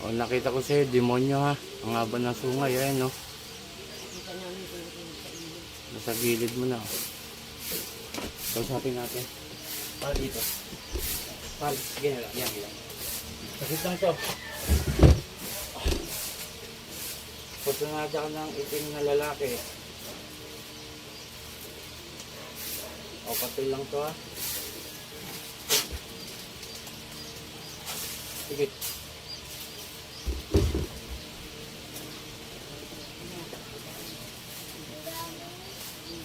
O, nakita ko sa'yo, demonyo ha. Ang haba ng sungay, ayan no. Nasa gilid mo na. oh. Kausapin natin. Para dito. Para, sige na lang. Yan, yan. Sakit lang to. Pagsanadya ka ng itim na lalaki. O, patil lang to ha. Sige.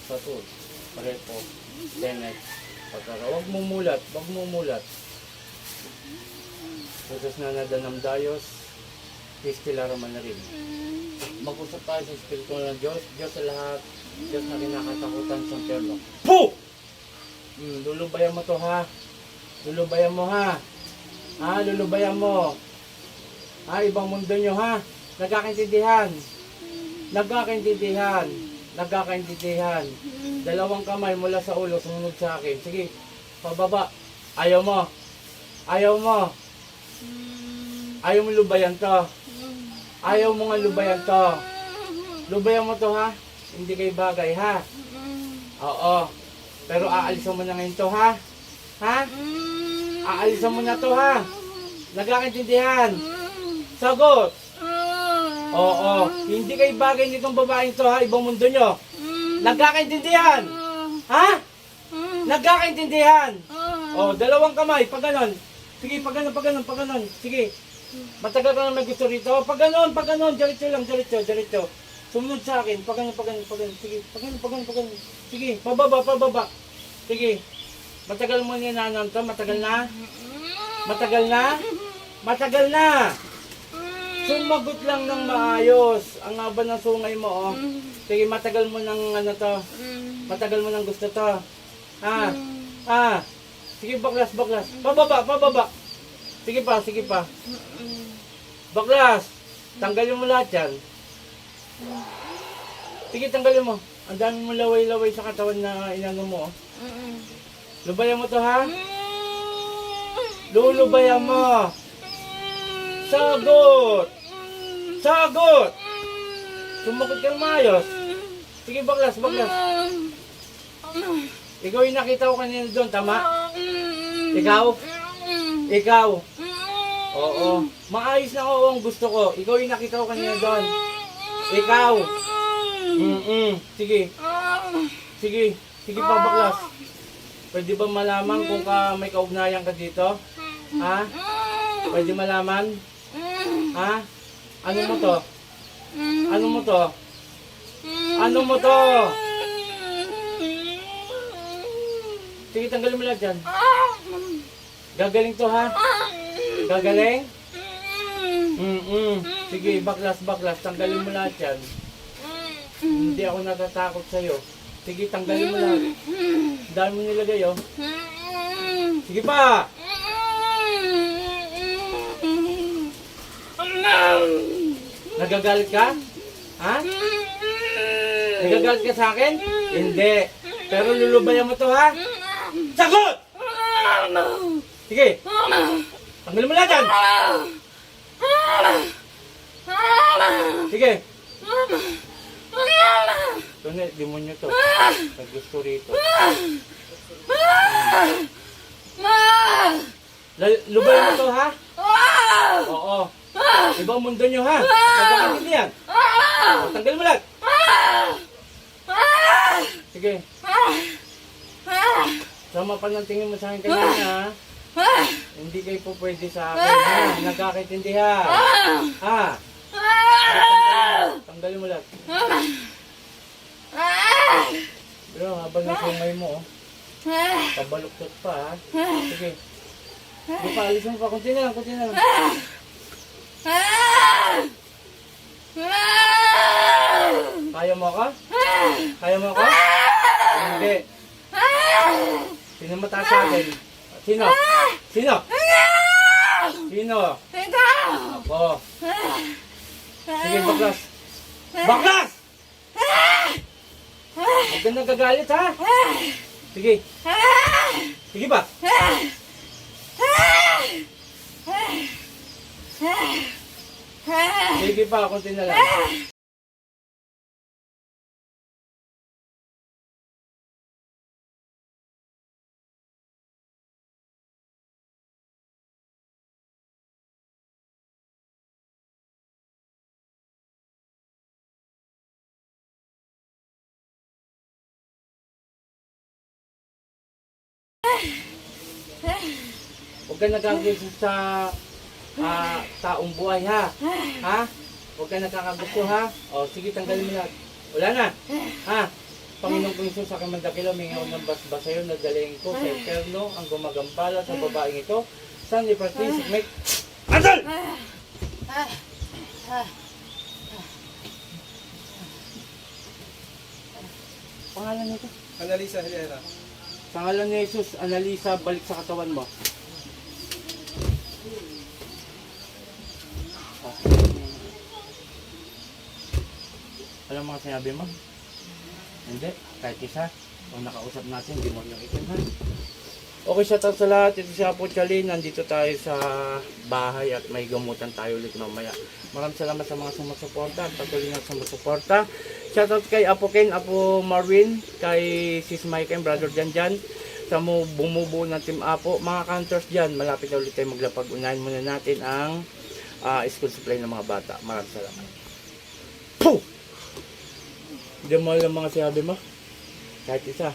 Patul. Parepo. Tenet. Pagkaka. Huwag mo mulat. Huwag mo mulat. Jesús na nadanam dayos. Istila raman na rin. Mag-usap tayo sa Espiritu ng Diyos. Diyos sa lahat. Diyos na kinakatakutan sa perlo. Po! Hmm, lulubayan mo to ha. Lulubayan mo ha. Ha, lulubayan mo. Ha, ibang mundo nyo ha. Nagkakaintindihan. Nagkakaintindihan. Nagkakaintindihan. Dalawang kamay mula sa ulo, sumunod sa akin. Sige, pababa. Ayaw mo. Ayaw mo. Ayaw mo lubayan to. Ayaw mo nga lubayan to. Lubayan mo to ha. Hindi kay bagay ha. Oo. Pero aalisan mo na ngayon to ha. Ha? Aalisan mo na to ha. Nagkakaintindihan. Sagot. Oo. Hindi kay bagay nitong babaeng to ha. Ibang mundo nyo. Nagkakaintindihan. Ha? Nagkakaintindihan. Oh, dalawang kamay, pag ganon. Sige, pag ganon, pag ganon, pag ganon. Sige. Matagal ka na may gusto rito. Pag ganon, pag ganon, diretso lang, diretso, diretso. Sumunod sa akin, pag ganon, pag ganon, pag ganon. Sige, pag ganon, pag ganon, pag ganon. Sige, pababa, pababa. Sige. Matagal mo ninanam to, matagal na? Matagal na? Matagal na! Sumagot lang ng maayos. Ang haba ng sungay mo, oh. Sige, matagal mo ng ano to. Matagal mo ng gusto to. Ha? Ha? Sige, baklas, baklas. Pababa, pababa. Sige pa, sige pa. Baklas. Tanggalin mo lahat yan. Sige, tanggalin mo. Ang dami mo laway-laway sa katawan na inano mo. oh. Lubayan mo to, ha? Lulubayan mo. Sagot! Sagot! Sumakot kang maayos. Sige, baklas, baklas. Ikaw yung nakita ko kanina doon, tama? Ikaw? Ikaw? Oo. Maayos na oo ang gusto ko. Ikaw yung nakita ko kanina doon. Ikaw? Mm-mm. Sige. Sige. Sige pa, baklas. Pwede ba malaman kung ka may kaugnayan ka dito? Ha? Pwede malaman? Ha? Ano mo to? Ano mo to? Ano mo to? Sige, tanggalin mo lahat dyan. Gagaling to ha? Gagaling? Mm-mm. Sige, baklas, baklas. Tanggalin mo lahat yan. Hindi ako natatakot sa'yo. Sige, tanggalin mo lahat. Dahil mo nilagay, oh. Sige pa! Nagagalit ka? Ha? Nagagalit ka sa akin? Hindi. Pero lulubayan mo to, ha? Sagot! Sige. Tanggalin mo lahat yan. Sige. Ito na, demonyo to. Naggusto rito. Lubayan mo to, ha? Oo. Ibang mundo nyo, ha? Nagkakalit yan. O, Tanggalin mo lahat. Sige. Sama pa ng tingin mo sa akin kanina, ha? Hindi kayo po pwede sa akin, ha? Nagkakaintindihan. Ha? Tanggalin mo lahat. Pero habang nasungay mo, oh, pabaluktot pa, ha? Sige. Sige pa, alisin mo pa. Kunti na lang, kunti na lang. Kaya mo ka? Kaya mo ka? Hindi. Sino mataas sa akin? Sino? Sino? Sino? Ako. Sige, baklas. Baklas! Huwag ka nagagalit, ha? Sige. Sige ba? Sige pa, konti na lang. Huwag ka nagkagusto sa ah, taong buhay ha. Ha? Huwag ka nagkakagusto ha. O sige, tanggalin mo na. Wala na. Ha? Panginoong Isus, sa aking mandakilo, mingaw ng basbas sa'yo, nagaling ko sa eterno, ang gumagambala sa babaeng ito. San ni Francis, make... Andal! Pangalan nito? Annalisa Hilera. Sa ngalan ni Jesus, Analisa, balik sa katawan mo. Mo mga sinabi mo? Hindi, kahit isa. Kung nakausap natin, yung itim ha. Okay, shout out sa lahat. Ito si Apo Chalin. Nandito tayo sa bahay at may gamutan tayo ulit mamaya. Maraming salamat sa mga sumusuporta at patuloy na sumusuporta. Shout out kay Apo Ken, Apo Marvin, kay Sis Mike and Brother Janjan sa mu bumubuo ng Team Apo. Mga counters dyan, malapit na ulit tayo maglapag. Unahin muna natin ang ah, school supply ng mga bata. Maraming salamat. Puh! Hindi mo alam mga sinabi mo? Kahit isa.